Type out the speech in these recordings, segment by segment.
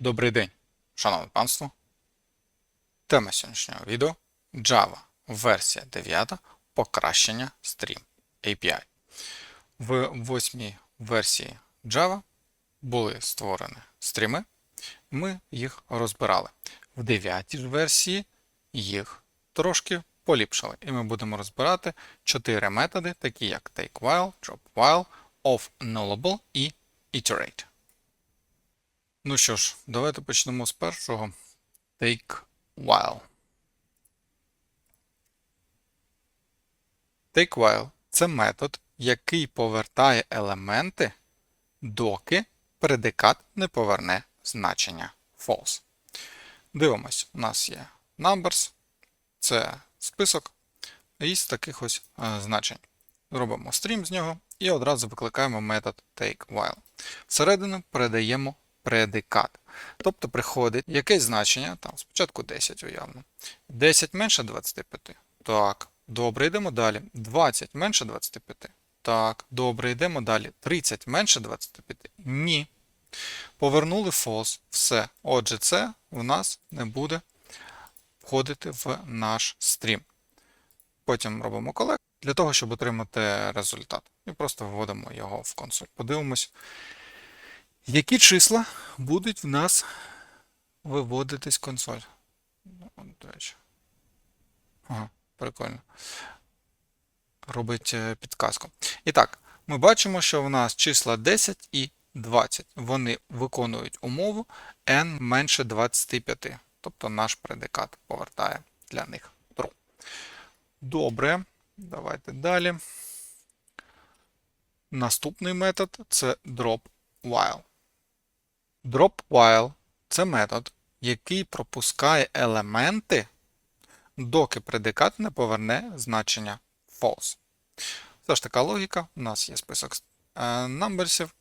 Добрий день, шановне панство. Тема сьогоднішнього відео Java версія 9 покращення Stream API. В восьмій версії Java були створені стріми, ми їх розбирали. В дев'ятій ж версії їх трошки поліпшили. І ми будемо розбирати чотири методи, такі як takeWhile, dropWhile, offNullable і iterate. Ну що ж, давайте почнемо з першого. Take while. Take while це метод, який повертає елементи, доки предикат не поверне значення false. Дивимось, у нас є numbers, це список із таких ось е, значень. Робимо стрім з нього і одразу викликаємо метод takeWhile. Всередину передаємо предикат. Тобто приходить якесь значення, там спочатку 10 уявно. 10 менше 25. Так, добре, йдемо далі. 20 менше 25. Так, добре, йдемо далі. 30 менше 25. Ні. Повернули false. Все. Отже, це у нас не буде входити в наш стрім. Потім робимо колект для того, щоб отримати результат. І просто виводимо його в консоль. Подивимось. Які числа будуть в нас виводитись консоль? Ну, до речі. Ага, прикольно. Робить е, підказку. І так, ми бачимо, що в нас числа 10 і 20. Вони виконують умову n менше 25. Тобто наш предикат повертає для них true. Добре, давайте далі. Наступний метод це drop while. Drop while це метод, який пропускає елементи, доки предикат не поверне значення false. Це ж така логіка. У нас є список намберсів,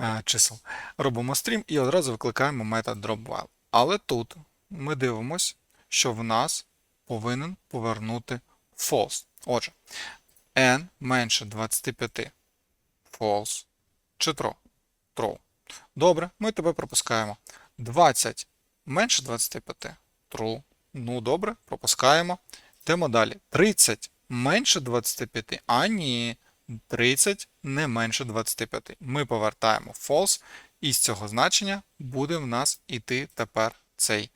е, чисел. Робимо стрім і одразу викликаємо метод dropWhile. Але тут ми дивимося, що в нас повинен повернути false. Отже, n менше 25 false чи true. True. Добре, ми тебе пропускаємо. 20 менше 25. True. Ну, добре, пропускаємо. Йдемо далі. 30 менше 25. А ні. 30 не менше 25. Ми повертаємо false, і з цього значення буде в нас іти тепер цей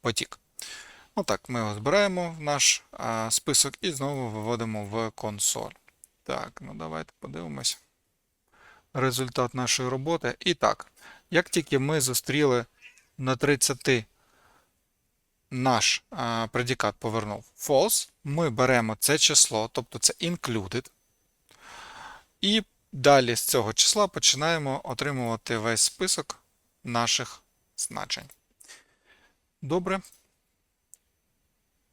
потік. Отак, ми його збираємо в наш а, список і знову виводимо в консоль. Так, ну давайте подивимось результат нашої роботи. І так, як тільки ми зустріли на 30 наш а, предикат повернув false, ми беремо це число, тобто це included, і далі з цього числа починаємо отримувати весь список наших значень. Добре.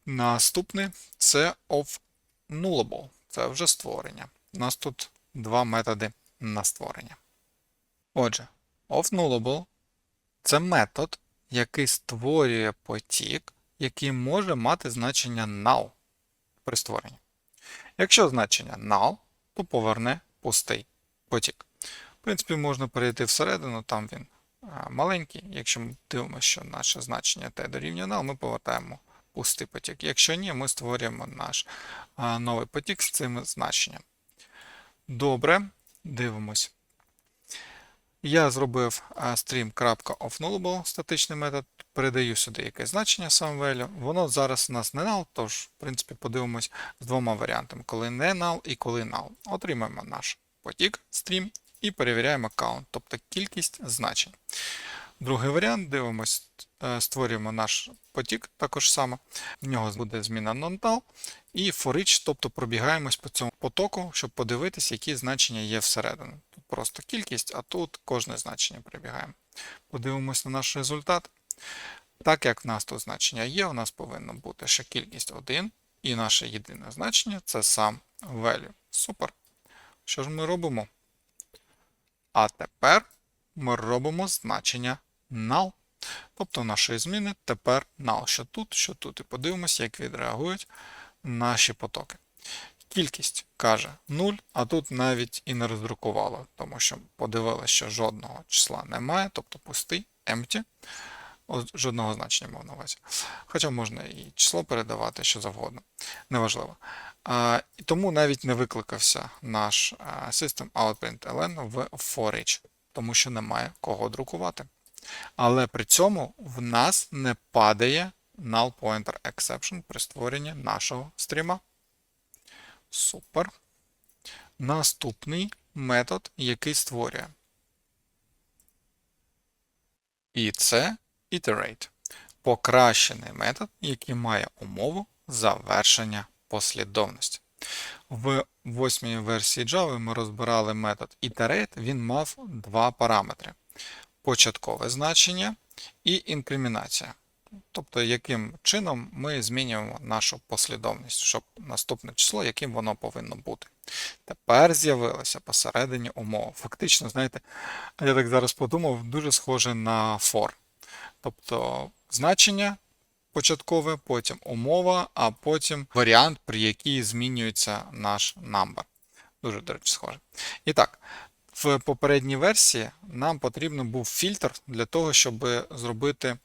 Наступний це of nullable. Це вже створення. У нас тут два методи на створення. Отже, offNullable – це метод, який створює потік, який може мати значення null при створенні. Якщо значення null, то поверне пустий потік. В принципі, можна перейти всередину, там він маленький. Якщо ми дивимося, що наше значення t дорівнює null, ми повертаємо пустий потік. Якщо ні, ми створюємо наш новий потік з цим значенням. Добре. Дивимось. Я зробив stream.offnullable статичний метод, передаю сюди якесь значення сам value. Воно зараз у нас не null, тож, в принципі, подивимось з двома варіантами, коли не null і коли null. Отримаємо наш потік stream і перевіряємо count, тобто кількість значень. Другий варіант, дивимось, створюємо наш потік також саме. В нього буде зміна non-null. І for тобто пробігаємось по цьому потоку, щоб подивитися, які значення є всередині. Тут просто кількість, а тут кожне значення прибігаємо. Подивимось на наш результат. Так як в нас тут значення є, у нас повинно бути ще кількість 1, і наше єдине значення це сам value. Супер. Що ж ми робимо? А тепер ми робимо значення null. Тобто нашої зміни тепер null. Що тут, що тут. І подивимося, як відреагують наші потоки. Кількість каже 0, а тут навіть і не роздрукувало, тому що подивилися, що жодного числа немає, тобто пустий empty. Жодного значення мав на увазі. Хоча можна і число передавати, що завгодно. Неважливо. А, і тому навіть не викликався наш System Out.println в forEach, тому що немає кого друкувати. Але при цьому в нас не падає null pointer exception при створенні нашого стріма. Супер. Наступний метод, який створює. І це iterate. Покращений метод, який має умову завершення послідовності. В восьмій версії Java ми розбирали метод iterate, він мав два параметри: початкове значення і інкримінація. Тобто, яким чином ми змінюємо нашу послідовність, щоб наступне число, яким воно повинно бути. Тепер з'явилася посередині умова. Фактично, знаєте, я так зараз подумав, дуже схоже на for. Тобто значення початкове, потім умова, а потім варіант, при якій змінюється наш number. Дуже, до речі, схоже. І так, в попередній версії нам потрібен був фільтр для того, щоб зробити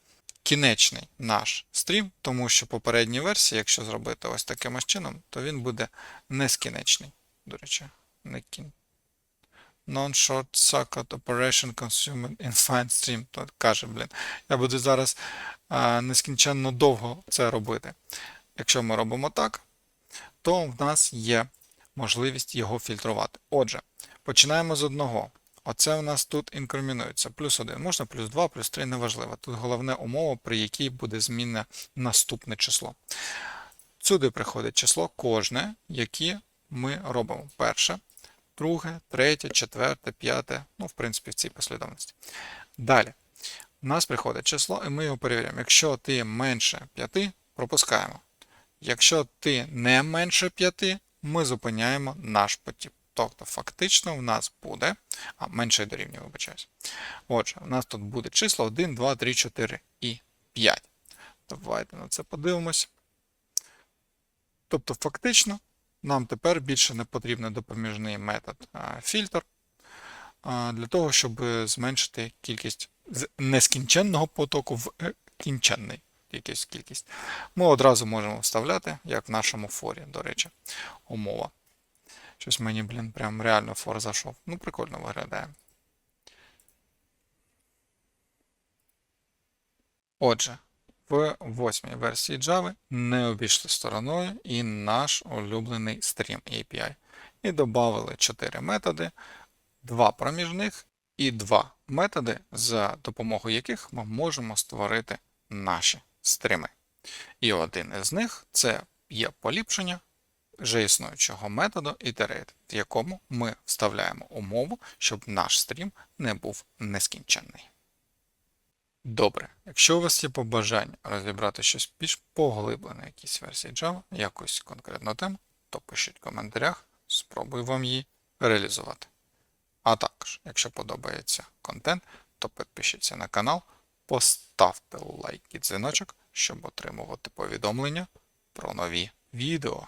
кінечний наш стрім, тому що попередній версії, якщо зробити ось таким ось чином, то він буде нескінечний. До речі, не кін. Non-short circuit operation consumed in fine stream. То каже, блін, я буду зараз а, нескінченно довго це робити. Якщо ми робимо так, то в нас є можливість його фільтрувати. Отже, починаємо з одного. Оце у нас тут інкримінується. Плюс 1. Можна плюс 2, плюс 3, неважливо. Тут головне умова, при якій буде змінне наступне число. Сюди приходить число кожне, яке ми робимо. Перше, друге, третє, четверте, п'яте, ну, в принципі, в цій послідовності. Далі. У нас приходить число, і ми його перевіряємо. Якщо ти менше 5, пропускаємо. Якщо ти не менше 5, ми зупиняємо наш потік. Тобто, фактично, в нас буде, а менше дорівнює, вибачаюсь. Отже, у нас тут буде число 1, 2, 3, 4 і 5. Давайте на це подивимось. Тобто, фактично, нам тепер більше не потрібен допоміжний метод а, фільтр для того, щоб зменшити кількість з нескінченного потоку в кінченний кількість. Ми одразу можемо вставляти, як в нашому форі, до речі, умова. Щось мені, блін, прям реально фор зайшов. Ну, прикольно виглядає. Отже, в восьмій версії Java не обійшли стороною і наш улюблений Stream API. І додали 4 методи, 2 проміжних і 2 методи, за допомогою яких ми можемо створити наші стріми. І один із них це є поліпшення вже існуючого методу iterate, в якому ми вставляємо умову, щоб наш стрім не був нескінченний. Добре, якщо у вас є побажання розібрати щось більш поглиблене в якійсь версії Java, якусь конкретну тему, то пишіть в коментарях, спробую вам її реалізувати. А також, якщо подобається контент, то підпишіться на канал, поставте лайк і дзвіночок, щоб отримувати повідомлення про нові відео.